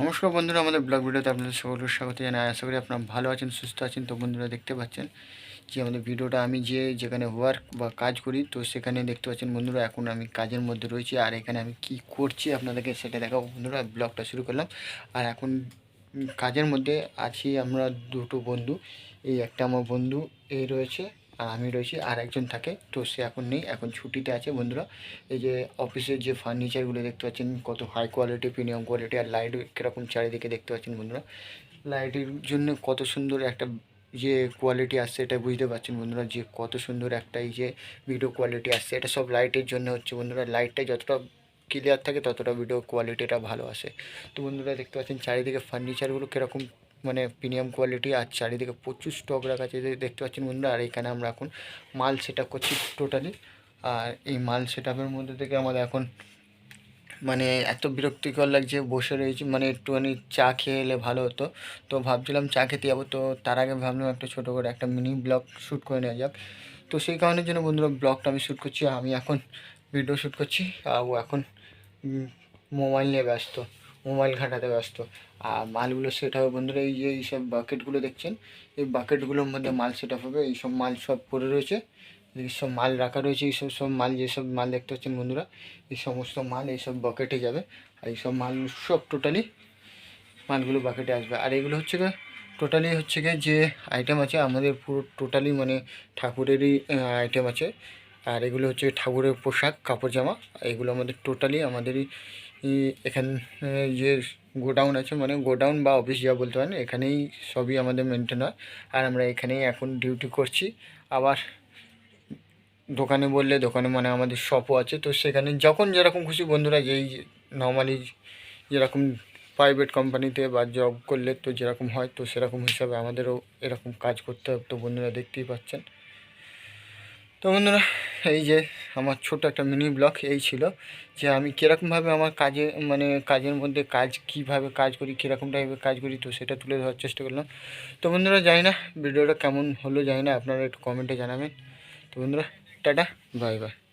নমস্কার বন্ধুরা, আমাদের ব্লগ ভিডিওতে আপনাদের সকলকে স্বাগত জানাই। আশা করি আপনারা ভালো আছেন, সুস্থ আছেন। তো বন্ধুরা, দেখতে পাচ্ছেন যে আমাদের ভিডিওটা আমি যে যেখানে ওয়ার্ক বা কাজ করি, তো সেখানে দেখতে পাচ্ছেন বন্ধুরা, এখন আমি কাজের মধ্যে রয়েছি। আর এখানে আমি কি করছি আপনাদেরকে সেটা দেখাবো বন্ধুরা, ব্লগটা শুরু করলাম। আর এখন কাজের মধ্যে আছি আমরা দুটো বন্ধু। এই একটা আমার বন্ধু, এই রয়েছে আমি রয়েছি আর একজন থাকে, তো সে এখন নেই, এখন ছুটিতে আছে বন্ধুরা। এই যে অফিসের যে ফার্নিচারগুলো দেখতে পাচ্ছেন, কত হাই কোয়ালিটি প্রিমিয়াম কোয়ালিটি আর লাইট কীরকম চারিদিকে দেখতে পাচ্ছেন বন্ধুরা। লাইটের জন্য কত সুন্দর একটা যে কোয়ালিটি আসছে এটা বুঝতে পারছেন বন্ধুরা, যে কত সুন্দর একটা এই যে ভিডিও কোয়ালিটি আসছে। এটা সব লাইটের জন্য হচ্ছে বন্ধুরা লাইটটা যতটা ক্লিয়ার থাকে ততটা ভিডিও কোয়ালিটিটা ভালো আসে। তো বন্ধুরা দেখতে পাচ্ছেন চারিদিকে ফার্নিচারগুলো কীরকম মানে প্রিমিয়াম কোয়ালিটি আর চারিদিকে প্রচুর স্টক রাখা আছে। দেখতে পাচ্ছেন বন্ধুরা, আর এখানে আমরা এখন মাল সেট আপ করছি টোটালি আর এই মাল সেট মধ্যে থেকে আমাদের এখন মানে এত বিরক্তিকর লাগছে, বসে রয়েছি। মানে একটুখানি চা খেয়ে এলে ভালো হতো। তো ভাবছিলাম চা খেতে যাব। তো তার আগে ভাবলাম একটা ছোটো করে একটা মিনি ব্লগ শ্যুট করে নেওয়া যাক। তো সেই কারণের জন্য বন্ধুরা ব্লগটা আমি শ্যুট করছি। আমি এখন ভিডিও শ্যুট করছি। আর ও এখন মোবাইল নিয়ে ব্যস্ত। মোবাইল ঘাটাতে ব্যস্ত। আর মালগুলো সেট হবে বন্ধুরা, এই যে এইসব বাকেটগুলো দেখছেন? এই বাকেটগুলোর মধ্যে মাল সেট হবে, এইসব মাল সব পড়ে রয়েছে। সব মাল রাখা রয়েছে, এইসব সব মাল, যেসব মাল দেখতে পাচ্ছেন বন্ধুরা, এই সমস্ত মাল এইসব বাকেটে যাবে। আর এইসব মাল সব টোটালি মালগুলো বাকেটে আসবে। আর এগুলো হচ্ছে গিয়ে টোটালি হচ্ছে গিয়ে যে আইটেম আছে, আমাদের পুরো টোটালি মানে ঠাকুরেরই আইটেম আছে। আর এগুলো হচ্ছে ঠাকুরের পোশাক কাপড় জামা। এগুলো আমাদের টোটালি আমাদেরই ই, এখান যে গোডাউন আছে মানে গোডাউন বা অফিস যা বলতে পারেন এখানেই সবই আমাদের মেনটেন হয়। আর আমরা এখানেই এখন ডিউটি করছি। আবার দোকানে বললে দোকানে মানে আমাদের শপও আছে তো সেখানে যখন যেরকম খুশি বন্ধুরা যেই নর্মালি যেরকম প্রাইভেট কোম্পানিতে বা জব করলে তো যেরকম হয় তো সেরকম হিসাবে আমাদেরও এরকম কাজ করতে হবে তো বন্ধুরা দেখতেই পাচ্ছেন। তো বন্ধুরা এই যে আমার ছোট একটা মিনি ব্লগ এই ছিল যে আমি কীরকমভাবে আমার কাজে মানে কাজের মধ্যে কাজ কীভাবে কাজ করি, কীরকম টাইপের কাজ করি তো সেটা তুলে ধরার চেষ্টা করলাম। তো বন্ধুরা জানি না, ভিডিওটা কেমন হলো জানি না, আপনারা একটু কমেন্টে জানাবেন। তো বন্ধুরা, টাটা বাই বাই